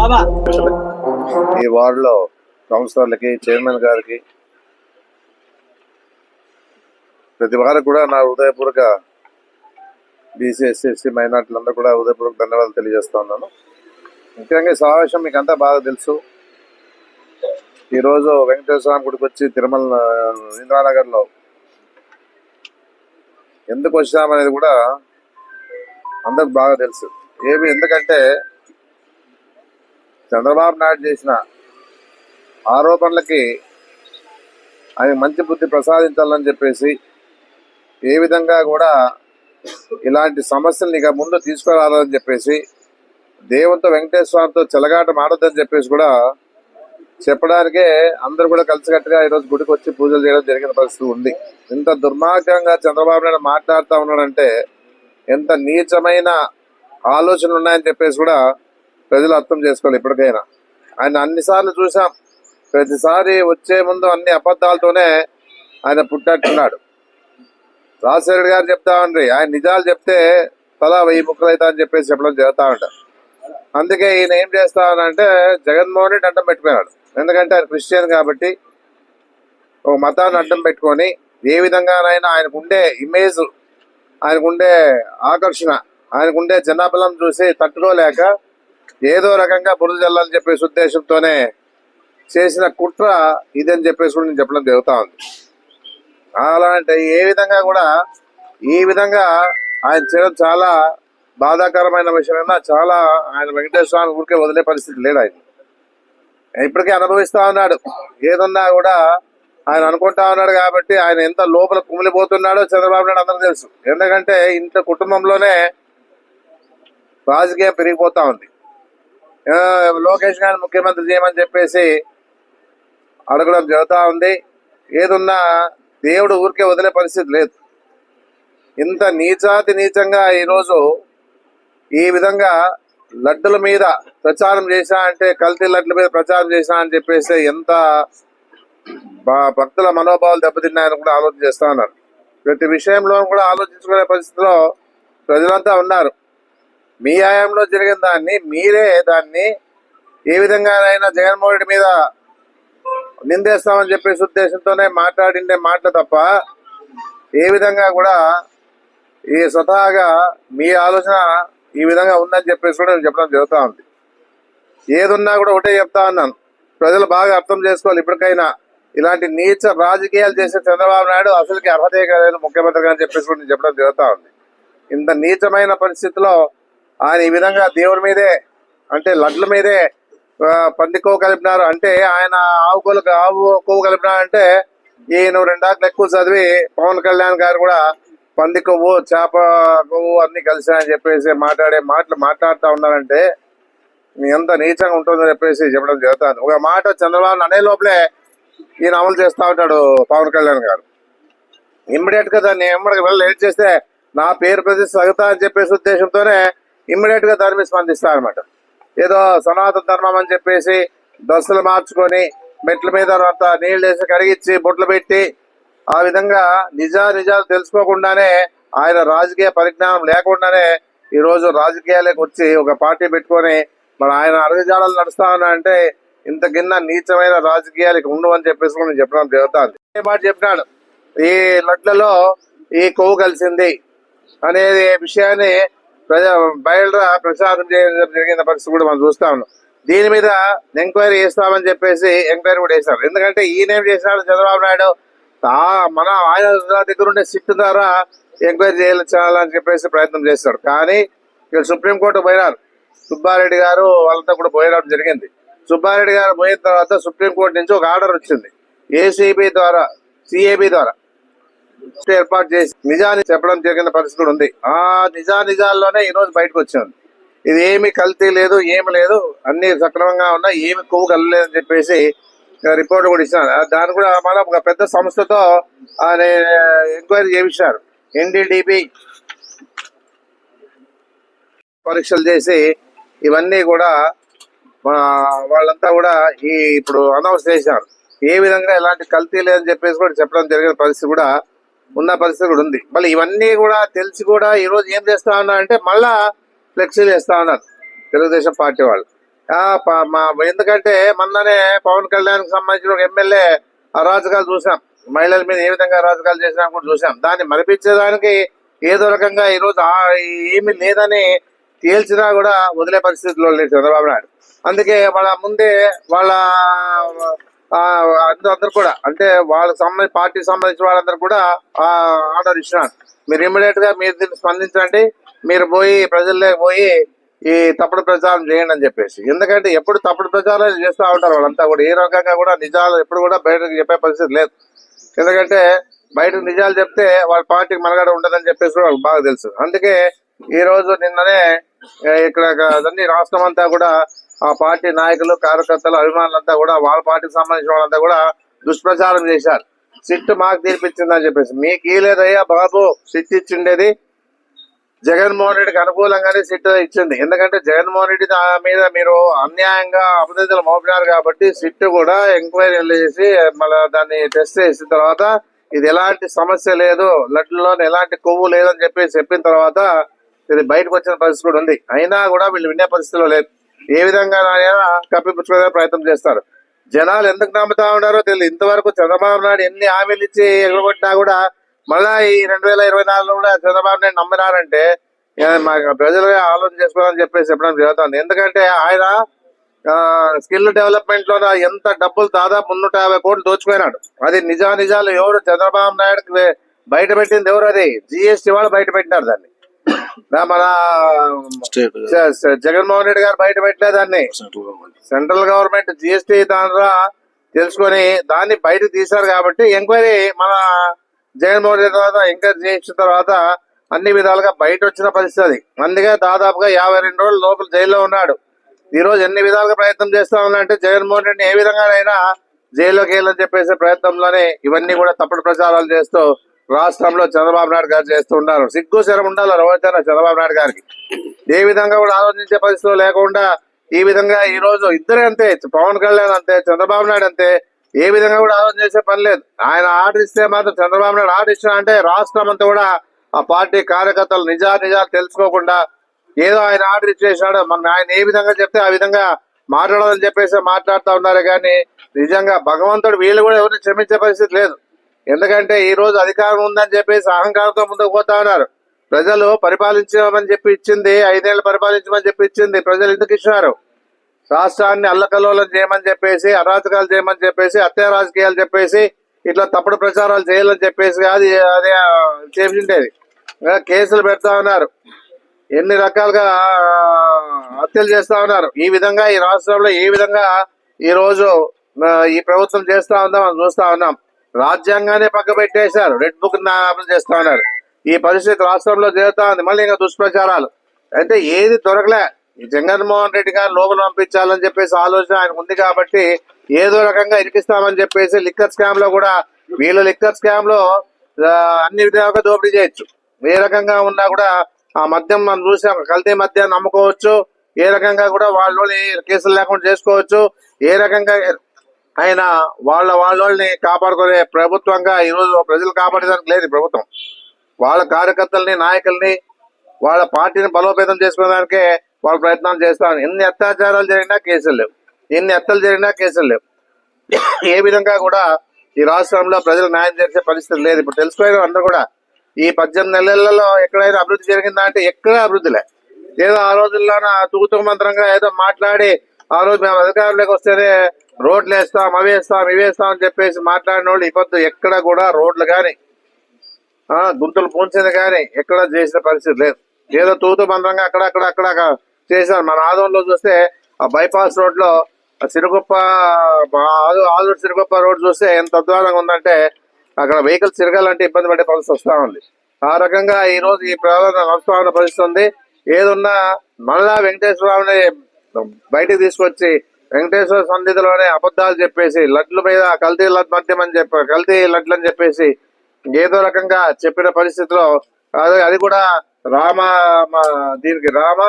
ఈ వార్డులో కౌన్సిలర్లకి చైర్మన్ గారికి ప్రతి వారికి కూడా నా హృదయపూర్వక బీసీ ఎస్సీ ఎస్సీ మైనార్టీలందరూ కూడా హృదయపూర్వక ధన్యవాదాలు తెలియజేస్తా ఉన్నాను. ముఖ్యంగా ఈ సమావేశం మీకు అంతా బాగా తెలుసు. ఈరోజు వెంకటేశ్వర స్వామి గుడికి వచ్చి తిరుమల ఇంద్రానగర్లో ఎందుకు వచ్చామనేది కూడా అందరికి బాగా తెలుసు. ఏమి? ఎందుకంటే చంద్రబాబు నాయుడు చేసిన ఆరోపణలకి ఆయన మంచి బుద్ధి ప్రసాదించాలని చెప్పేసి ఏ విధంగా కూడా ఇలాంటి సమస్యలు ఇక ముందు తీసుకురావాలని చెప్పేసి దేవునితో వెంకటేశ్వరంతో చెలగాట మాడొద్దని చెప్పేసి కూడా చెప్పడానికే అందరూ కూడా కలిసికట్టుగా ఈరోజు గుడికి వచ్చి పూజలు చేయడం జరిగిన పరిస్థితి ఉంది. ఇంత దుర్మార్గంగా చంద్రబాబు నాయుడు మాట్లాడుతూ ఉన్నాడంటే ఎంత నీచమైన ఆలోచనలు ఉన్నాయని చెప్పేసి కూడా ప్రజలు అర్థం చేసుకోవాలి ఇప్పటికైనా ఆయన అన్నిసార్లు చూసాం. ప్రతిసారి వచ్చే ముందు అన్ని అబద్ధాలతోనే ఆయన పుట్టట్టున్నాడు రాజశేఖర్ గారు చెప్తా ఉండ్రి ఆయన నిజాలు చెప్తే తలా వెయ్యి ముక్కలు అవుతా అని చెప్పేసి చెప్పడం జరుగుతా ఉంటాడు అందుకే ఈయన ఏం చేస్తానంటే జగన్మోహన్ రెడ్డి అడ్డం పెట్టుకున్నాడు ఎందుకంటే ఆయన క్రిస్టియన్ కాబట్టి ఒక మతాన్ని అడ్డం పెట్టుకొని ఏ విధంగానైనా ఆయనకు ఉండే ఇమేజ్ ఆయనకుండే ఆకర్షణ ఆయనకుండే జనాబలం చూసి తట్టుకోలేక ఏదో రకంగా బురద జల్లని చెప్పేసి ఉద్దేశంతోనే చేసిన కుట్ర ఇదని చెప్పేసి కూడా నేను చెప్పడం జరుగుతా ఉంది. అలాంటి ఏ విధంగా కూడా ఈ విధంగా ఆయన చేయడం చాలా బాధాకరమైన విషయమైనా చాలా ఆయన వెంకటేశ్వర స్వామి ఊరికే వదిలే పరిస్థితి లేడు ఆయన. ఇప్పటికే అనుభవిస్తా ఉన్నాడు. ఏదన్నా కూడా ఆయన అనుకుంటా ఉన్నాడు కాబట్టి ఆయన ఎంత లోపల కుమిలిపోతున్నాడో చంద్రబాబు నాయుడు అందరూ తెలుసు. ఎందుకంటే ఇంత కుటుంబంలోనే రాజకీయం పెరిగిపోతా ఉంది. లోకేష్ గారిని ముఖ్యమంత్రి చేయమని చెప్పేసి అడగడం జరుగుతూ ఉంది. ఏదున్నా దేవుడు ఊరికే వదిలే పరిస్థితి లేదు. ఇంత నీచాతి నీచంగా ఈరోజు ఈ విధంగా లడ్డుల మీద ప్రచారం చేశా అంటే కల్తీ లడ్డుల మీద ప్రచారం చేశా అని చెప్పేసి ఎంత భక్తుల మనోభావాలు దెబ్బతిన్నాయని కూడా ఆలోచన చేస్తా ఉన్నారు. ప్రతి విషయంలో కూడా ఆలోచించుకునే పరిస్థితిలో ప్రజలంతా ఉన్నారు. మీ ఆయంలో జరిగిన దాన్ని మీరే దాన్ని ఏ విధంగానైనా జగన్మోహన్ రెడ్డి మీద నిందేస్తామని చెప్పేసి ఉద్దేశంతోనే మాట్లాడిండే మాటలు తప్ప ఏ విధంగా కూడా ఈ స్వతహాగా మీ ఆలోచన ఈ విధంగా ఉందని చెప్పేసి కూడా నేను చెప్పడం జరుగుతూ ఉంది. ఏదున్నా కూడా ఒకటే చెప్తా ఉన్నాను. ప్రజలు బాగా అర్థం చేసుకోవాలి ఇప్పటికైనా. ఇలాంటి నీచ రాజకీయాలు చేసే చంద్రబాబు నాయుడు అసలుకి అర్హతే కాలేదు ముఖ్యమంత్రిగా అని చెప్పేసి కూడా నేను చెప్పడం జరుగుతూ ఉంది. ఇంత నీచమైన పరిస్థితిలో ఆయన ఈ విధంగా దేవుడి మీదే అంటే లడ్ల మీదే పంది కొవ్వు కలిపినారు. అంటే ఆయన ఆవు కొలకు ఆవు కొవ్వు కలిపినారు అంటే ఈయన రెండాకులు ఎక్కువ చదివి పవన్ కళ్యాణ్ గారు కూడా పంది కొవ్వు చేప కొవ్వు అన్ని కలిసాయని చెప్పేసి మాట్లాడే మాటలు మాట్లాడుతూ ఉన్నారంటే ఎంత నీచంగా ఉంటుందని చెప్పేసి చెప్పడం జరుగుతుంది. ఒక మాట చంద్రబాబు అనే లోపలే ఈయన అమలు చేస్తా ఉంటాడు పవన్ కళ్యాణ్ గారు. ఇమ్మీడియట్గా దాన్ని ఎమ్మడికి వెళ్ళి లేట్ చేస్తే నా పేరు ప్రతి సగతా అని చెప్పేసి ఉద్దేశంతోనే ఇమ్మీడియట్గా దాని మీద అనమాట ఏదో సనాతన ధర్మం అని చెప్పేసి డ్రెస్సులు మార్చుకొని మెట్ల మీద అంత నీళ్ళు వేసి కడిగిచ్చి బొట్లు పెట్టి ఆ విధంగా నిజా నిజాలు తెలుసుకోకుండానే ఆయన రాజకీయ పరిజ్ఞానం లేకుండానే ఈ రోజు రాజకీయాలకు వచ్చి ఒక పార్టీ పెట్టుకొని మరి ఆయన అడుగుజాడలు నడుస్తా ఉన్నా అంటే ఇంత కింద నీచమైన రాజకీయాలకు ఉండవు అని చెప్పేసి కూడా నేను చెప్పడం జరుగుతుంది. మాట చెప్పినాడు? ఈ లడ్లలో ఈ కొవ్వు కలిసింది అనేది విషయాన్ని ప్రజా బయట ప్రచారం చేయడం జరిగిన పరిస్థితి కూడా మనం చూస్తా ఉన్నాం. దీని మీద ఎంక్వైరీ చేస్తామని చెప్పేసి ఎంక్వైరీ కూడా వేస్తారు ఎందుకంటే ఈయనేం చేసినాడు? చంద్రబాబు నాయుడు మన ఆయన దగ్గర ఉండే సిట్ ద్వారా ఎంక్వైరీ చేయాలని చెప్పేసి ప్రయత్నం చేస్తారు కానీ ఇక్కడ సుప్రీంకోర్టు పోయినారు. సుబ్బారెడ్డి గారు వాళ్ళంతా కూడా పోయడం జరిగింది. సుబ్బారెడ్డి గారు పోయిన తర్వాత సుప్రీంకోర్టు నుంచి ఒక ఆర్డర్ వచ్చింది. ఏసీబీ ద్వారా సిఏబి ద్వారా. ఏర్పాటు చేసి నిజాన్ని చెప్పడం జరిగిన పరిస్థితి కూడా ఉంది. ఆ నిజా నిజాల్లోనే ఈ రోజు బయటకు వచ్చింది ఇది ఏమి కల్తీ లేదు ఏమి లేదు అన్ని సక్రమంగా ఉన్నా ఏమి కొవ్వు కలలేదు అని చెప్పేసి రిపోర్ట్ కూడా ఇచ్చినారు. దాన్ని కూడా మనం ఒక పెద్ద సంస్థతో ఆయన ఎంక్వైరీ చేయించారు. ఎన్డీడీపీ పరీక్షలు చేసి ఇవన్నీ కూడా వాళ్ళంతా కూడా ఈ ఇప్పుడు అనౌన్స్ చేశారు. ఏ విధంగా ఎలాంటి కల్తీ లేదని చెప్పేసి కూడా చెప్పడం జరిగిన పరిస్థితి కూడా ఉన్న పరిస్థితి కూడా ఉంది. మళ్ళీ ఇవన్నీ కూడా తెలిసి కూడా ఈ రోజు ఏం చేస్తా ఉన్నారంటే మళ్ళా ఫ్లెక్సీలు వేస్తా ఉన్నారు తెలుగుదేశం పార్టీ వాళ్ళు. ఎందుకంటే మొన్ననే పవన్ కళ్యాణ్కి సంబంధించిన ఒక ఎమ్మెల్యే అరాజకాలు చూసాం. మహిళల మీద ఏ విధంగా అరాజకాలు చేసినా కూడా చూసాం. దాన్ని మరిపించేదానికి ఏదో రకంగా ఈ రోజు ఏమీ లేదని తేల్చినా కూడా వదిలే పరిస్థితిలో లేదు చంద్రబాబు నాయుడు. అందుకే వాళ్ళ ముందే వాళ్ళ అందరూ కూడా అంటే వాళ్ళకి సంబంధించి పార్టీకి సంబంధించిన వాళ్ళందరూ కూడా ఆ ఆర్డర్ ఇచ్చినారు. మీరు ఇమ్మీడియట్గా మీరు దీన్ని స్పందించండి మీరు పోయి ప్రజల్లోకి పోయి ఈ తప్పుడు ప్రచారం చేయండి అని చెప్పేసి. ఎందుకంటే ఎప్పుడు తప్పుడు ప్రచారం చేస్తూ ఉంటారు వాళ్ళంతా కూడా. ఏ రకంగా కూడా నిజాలు ఎప్పుడు కూడా బయటకు చెప్పే పరిస్థితి లేదు. ఎందుకంటే బయటకు నిజాలు చెప్తే వాళ్ళ పార్టీకి మనగడ ఉండదని చెప్పేసి వాళ్ళకి బాగా తెలుసు. అందుకే ఈ రోజు నిన్ననే ఇక్కడ అన్ని రాష్ట్రం అంతా కూడా ఆ పార్టీ నాయకులు కార్యకర్తలు అభిమానులంతా కూడా వాళ్ళ పార్టీకి సంబంధించిన వాళ్ళంతా కూడా దుష్ప్రచారం చేశారు. సిట్ మాకు తీర్పిచ్చిందని చెప్పేసి. మీకు ఈ లేదయ్యా బాబు సిట్ ఇచ్చిండేది జగన్మోహన్ రెడ్డికి అనుకూలంగానే సిట్ ఇచ్చింది. ఎందుకంటే జగన్మోహన్ రెడ్డి దాని మీద మీరు అన్యాయంగా అభివృద్ధులు మోపినారు కాబట్టి సిట్ కూడా ఎంక్వైరీ చేసి మళ్ళీ దాన్ని టెస్ట్ చేసిన తర్వాత ఇది ఎలాంటి సమస్య లేదు లడ్డులో ఎలాంటి కొవ్వు లేదని చెప్పి చెప్పిన తర్వాత ఇది బయటకు వచ్చిన పరిస్థితి కూడా ఉంది. అయినా కూడా వీళ్ళు వినే పరిస్థితిలో లేదు. ఏ విధంగా కప్పిపుచ్చుకునే ప్రయత్నం చేస్తారు? జనాలు ఎందుకు నమ్ముతా ఉన్నారో తెలియదు. ఇంతవరకు చంద్రబాబు నాయుడు ఎన్ని హామీలు ఇచ్చి ఎగరగొట్టినా కూడా మళ్ళా ఈ రెండు వేల ఇరవై నాలుగులో కూడా చంద్రబాబు నాయుడు నమ్మినారంటే ఏ, మాకు ఆలోచన చేసుకోవాలని చెప్పేసి చెప్పడం జరుగుతుంది. ఎందుకంటే ఆయన స్కిల్ డెవలప్మెంట్లో ఎంత డబ్బులు దాదాపు మున్నూట యాభై కోట్లు దోచుకున్నాడు అది నిజా నిజాలు ఎవరు చంద్రబాబు నాయుడుకి బయట పెట్టింది ఎవరు అది? జిఎస్టీ వాళ్ళు బయట పెట్టినారు దాన్ని. మన జగన్మోహన్ రెడ్డి గారు బయట పెట్టలే దాన్ని. సెంట్రల్ గవర్నమెంట్ జిఎస్టీ ద్వారా తెలుసుకొని దాన్ని బయటకు తీశారు కాబట్టి ఎంక్వైరీ మన జగన్మోహన్ రెడ్డి తర్వాత ఎంక్వైరీ చేయించిన తర్వాత అన్ని విధాలుగా బయట వచ్చిన పరిస్థితి అది. అందుకే దాదాపుగా యాభై రెండు రోజులు లోపల జైల్లో ఉన్నాడు. ఈ రోజు ఎన్ని విధాలుగా ప్రయత్నం చేస్తా ఉన్నారంటే జగన్మోహన్ రెడ్డిని ఏ విధంగానైనా జైల్లోకి వెళ్ళని చెప్పేసి ప్రయత్నంలోనే ఇవన్నీ కూడా తప్పుడు ప్రచారాలు చేస్తూ రాష్ట్రంలో చంద్రబాబు నాయుడు గారు చేస్తుంటారు సిగ్గు శరం ఉండాలి రోజైనా చంద్రబాబు నాయుడు గారికి. ఏ విధంగా కూడా ఆలోచించే పరిస్థితులు లేకుండా ఈ విధంగా ఈ రోజు ఇద్దరే అంతే పవన్ కళ్యాణ్ అంతే చంద్రబాబు నాయుడు అంతే ఏ విధంగా కూడా ఆలోచన చేసే పని లేదు. ఆయన ఆర్డర్ ఇస్తే మాత్రం చంద్రబాబు నాయుడు ఆర్డర్ ఇచ్చిన అంటే రాష్ట్రం అంతా కూడా ఆ పార్టీ కార్యకర్తలు నిజా నిజాలు తెలుసుకోకుండా ఏదో ఆయన ఆర్డర్ ఇచ్చేసాడు మన ఆయన ఏ విధంగా చెప్తే ఆ విధంగా మాట్లాడాలని చెప్పేసి మాట్లాడుతూ ఉన్నారు కానీ నిజంగా భగవంతుడు వీళ్ళు కూడా ఎవరిని క్షమించే పరిస్థితి లేదు. ఎందుకంటే ఈ రోజు అధికారం ఉందని చెప్పేసి అహంకారంతో ముందుకు పోతా ఉన్నారు. ప్రజలు పరిపాలించమని చెప్పి ఇచ్చింది ఐదేళ్ళు పరిపాలించమని చెప్పి ఇచ్చింది. ప్రజలు ఎందుకు ఇచ్చినారు? రాష్ట్రాన్ని అల్లకల్లోలం చేయమని చెప్పేసి అరాచకాలు చేయమని చెప్పేసి హత్య రాజకీయాలు చెప్పేసి ఇట్లా తప్పుడు ప్రచారాలు చేయాలని చెప్పేసి అది అదే చేసిండేది. కేసులు పెడతా ఉన్నారు. ఎన్ని రకాలుగా హత్యలు చేస్తా ఉన్నారు. ఈ విధంగా ఈ రాష్ట్రంలో ఏ విధంగా ఈ రోజు ఈ ప్రభుత్వం చేస్తా ఉందో మనం చూస్తా ఉన్నాం. రాజ్యాంగాన్ని పక్క పెట్టేశారు రెడ్ బుక్ అమలు చేస్తా ఉన్నారు ఈ పరిస్థితి రాష్ట్రంలో జరుగుతా ఉంది మళ్ళీ ఇంకా దుష్ప్రచారాలు. అంటే ఏది దొరకలే. జగన్మోహన్ రెడ్డి గారు లోపల పంపించాలని చెప్పేసి ఆలోచన ఆయన ఉంది కాబట్టి ఏదో రకంగా ఇరికిస్తామని చెప్పేసి లిక్కర్ స్కామ్లో కూడా వీళ్ళు లిక్కర్ స్కామ్లో అన్ని విధాలుగా దోపిడీ చేయొచ్చు. ఏ రకంగా ఉన్నా కూడా ఆ మద్యం మనం చూసాం. కల్తీ మద్యాన్ని నమ్ముకోవచ్చు ఏ రకంగా కూడా వాళ్ళు కేసులు లేకుండా చేసుకోవచ్చు. ఏ రకంగా ఆయన వాళ్ళ వాళ్ళని కాపాడుకునే ప్రభుత్వంగా ఈ రోజు ప్రజలు కాపాడేదానికి లేదు ప్రభుత్వం. వాళ్ళ కార్యకర్తల్ని నాయకుల్ని వాళ్ళ పార్టీని బలోపేతం చేసుకునేదానికే వాళ్ళు ప్రయత్నాలు చేస్తారు ఎన్ని అత్యాచారాలు జరిగినా కేసులు లేవు. ఎన్ని ఎత్తలు జరిగినా కేసులు లేవు. ఏ విధంగా కూడా ఈ రాష్ట్రంలో ప్రజలు న్యాయం చేసే పరిస్థితి లేదు. ఇప్పుడు తెలుసుకోలేదు అందరూ కూడా. ఈ పద్దెనిమిది నెలలలో ఎక్కడైనా అభివృద్ధి జరిగిందా అంటే ఎక్కడ అభివృద్ధిలే ఏదో ఆ రోజుల్లోన తూతూ మంత్రంగా ఏదో మాట్లాడి ఆ రోజు మేము అధికారంలోకి వస్తేనే రోడ్లు వేస్తాం అవి వేస్తాం ఇవి వేస్తాం అని చెప్పేసి మాట్లాడిన వాళ్ళు ఇబ్బంది ఎక్కడ కూడా రోడ్లు కానీ గుంతలు పూంచింది కానీ ఎక్కడ చేసిన పరిస్థితి లేదు. ఏదో తూతు మంత్రంగా అక్కడక్కడ అక్కడ చేశారు. మన ఆదంలో చూస్తే ఆ బైపాస్ రోడ్లో ఆ సిరుగుప్ప ఆదు ఆదూరు సిరుగుప్ప రోడ్ చూస్తే ఎంత అద్వానంగా ఉందంటే అక్కడ వెహికల్స్ తిరగాలంటే ఇబ్బంది పడే పరిస్థితి వస్తూ ఉంది. ఆ రకంగా ఈ రోజు ఈ ప్రధాన నడుస్తా ఉన్న పరిస్థితి ఉంది. ఏదున్నా మళ్ళా వెంకటేశ్వరరావుని బయటకు తీసుకొచ్చి వెంకటేశ్వర సన్నిధిలోనే అబద్ధాలు చెప్పేసి లడ్ల మీద కల్తీ లడ్ మద్యం అని చెప్పి కల్తీ లడ్లు అని చెప్పేసి ఏదో రకంగా చెప్పిన పరిస్థితిలో అది అది కూడా రామ మా- దీనికి రామ